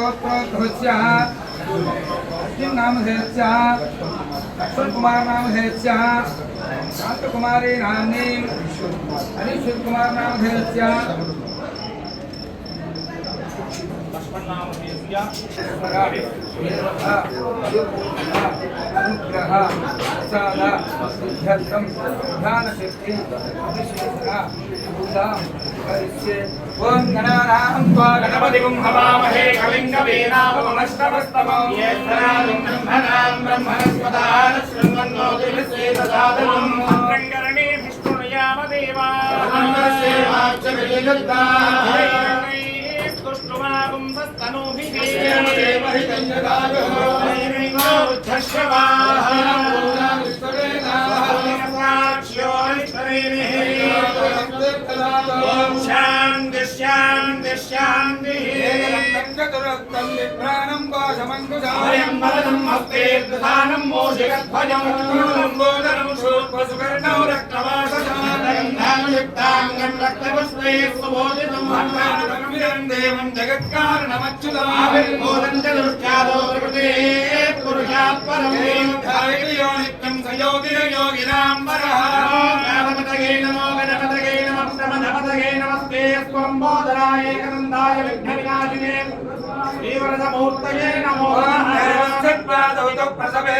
बालकगोत्रोद्भवस्य अस्मिन् नामधेयस्य अश्वन्कुमार नामधेयस्य शान्तकुमारी नाम्नीं हरीश्वरकुमार नामधेयस्य అనుగ్రహ ప్రసాద సిద్ధ్యర్థం ధ్యానశక్తి అభిషేక ఓం గణానాం త్వా గణపతిం హవామహే కవిం కవీనామమస్తమస్తమం బ్రహ్మణాం బ్రహ్మణస్పదాన విష్ణుయామ దేవా ఓం శాంతి శాంతి శాంతి చతురస్తం విభ్రాణం కోశమంకుశాయం ఆయం వదనం ధామయుక్తాంగం రక్తపుష్పే సుబోధితం హర్మాణం దేవం దృష్ట్యాదో ప్రకృతే పురుషాత్ పరం ధారయో నిత్యం సయోగిన యోగినాం వరః గణపతగే నమో గణపతగే నమః ప్రమథపతగే నమస్తే స్వం బోధరాయ ఏకదందాయ విఘ్న వినాశినే శ్రీవరదమూర్తయే నమో నమః ప్రసవే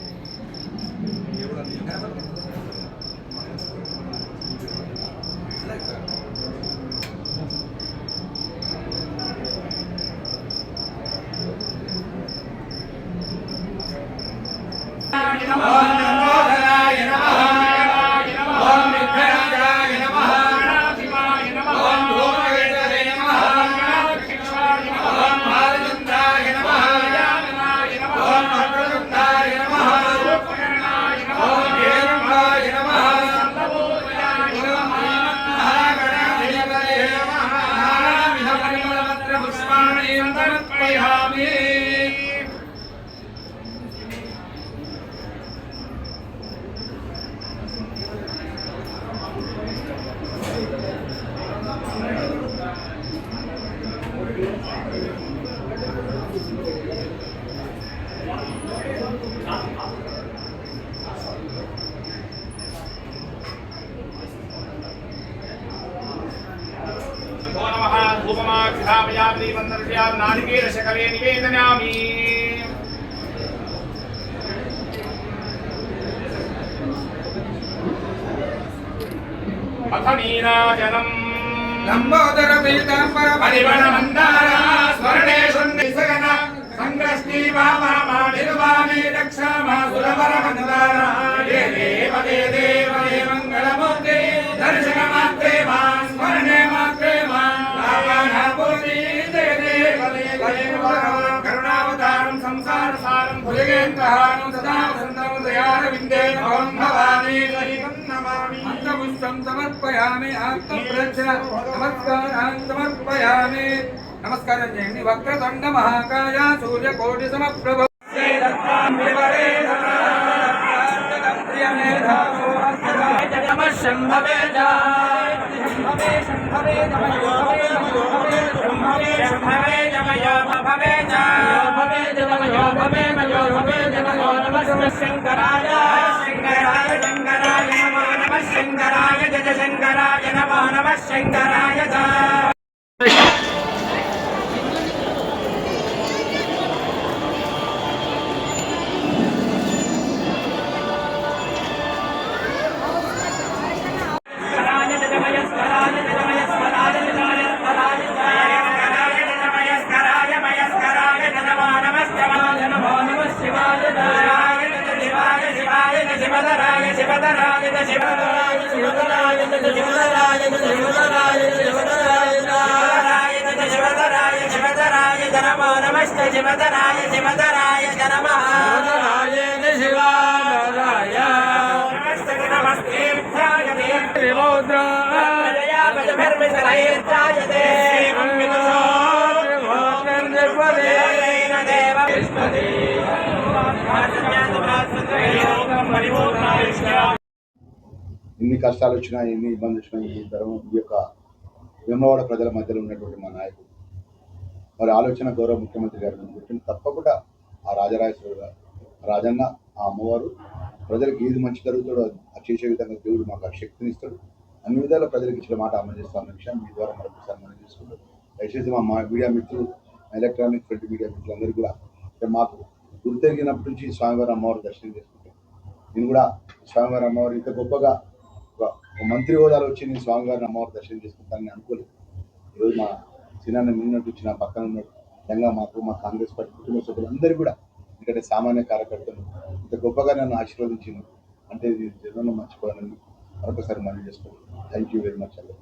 स्थापयामि मन्दर्भ्यां नारिकेलशकले निवेदयामि अथ नीराजनम् लम्बोदरपीताम्बरपरिमणमन्दारा स्वर्णे सुन्निसगन सङ्गस्तीवामा निर्वाणे रक्षामा सुरवरमन्दा न्तहानं सदा सन्दं दयारविन्दे भवं भवाने सहितं नमामि अन्तपुष्पं समर्पयामि। आत्मप्रज्ञ नमस्कारान् समर्पयामि। नमस्कारं जयन्ति वक्रतण्ड महाकाय सूर्यकोटिसमप्रभ। जय शम्भवे नमः भवे जय శంకరాయ శంకరాయ శంకరాయ నమో నమః శంకరాయ జయ శంకరాయ నమో నమః శంకరాయ నమస్తే శివధరాయ శివధరాయ నమరాయణ శివాయ నమస్తే ఎన్ని కష్టాలు వచ్చినా ఎన్ని ఇబ్బందులు వచ్చినా ఈ ధర్మం ఈ యొక్క విమలవాడ ప్రజల మధ్యలో ఉన్నటువంటి మా నాయకుడు. వారి ఆలోచన గౌరవ ముఖ్యమంత్రి గారు గుర్తింపు తప్పకుండా ఆ రాజరాజేశ్వర గారు రాజన్న ఆ అమ్మవారు ప్రజలకు ఏది మంచి జరుగుతాడో అది చేసే విధంగా దేవుడు మాకు ఆ శక్తిని ఇస్తాడు. అన్ని విధాల ప్రజలకు ఇచ్చిన మాట అమలు చేస్తామన్న విషయం మీ ద్వారా మరొకసారి మనం చేసుకుంటాం దయచేసి మా మా మీడియా మిత్రులు ఎలక్ట్రానిక్ ప్రింట్ మీడియా మిత్రులందరూ కూడా మాకు గుర్తెరిగినప్పటి నుంచి స్వామివారి అమ్మవారి దర్శనం చేసుకుంటాం. నేను కూడా స్వామివారి అమ్మవారు ఇంత గొప్పగా ఒక మంత్రి హోదాలో వచ్చి నేను స్వామివారిని అమ్మవారి దర్శనం చేసుకుంటానని అనుకోలేదు. ఈరోజు మా సినాన్న మిన్నట్టు వచ్చిన పక్కన ఉన్నట్టు నిజంగా మాకు మా కాంగ్రెస్ పార్టీ కుటుంబ సభ్యులందరూ కూడా ఎందుకంటే సామాన్య కార్యకర్తలు ఇంత గొప్పగా నన్ను ఆశీర్వదించింది అంటే ఇది జనంలో మర్చిపోవాలని మరొకసారి మనం చేసుకోండి థ్యాంక్ యూ వెరీ మచ్ అండి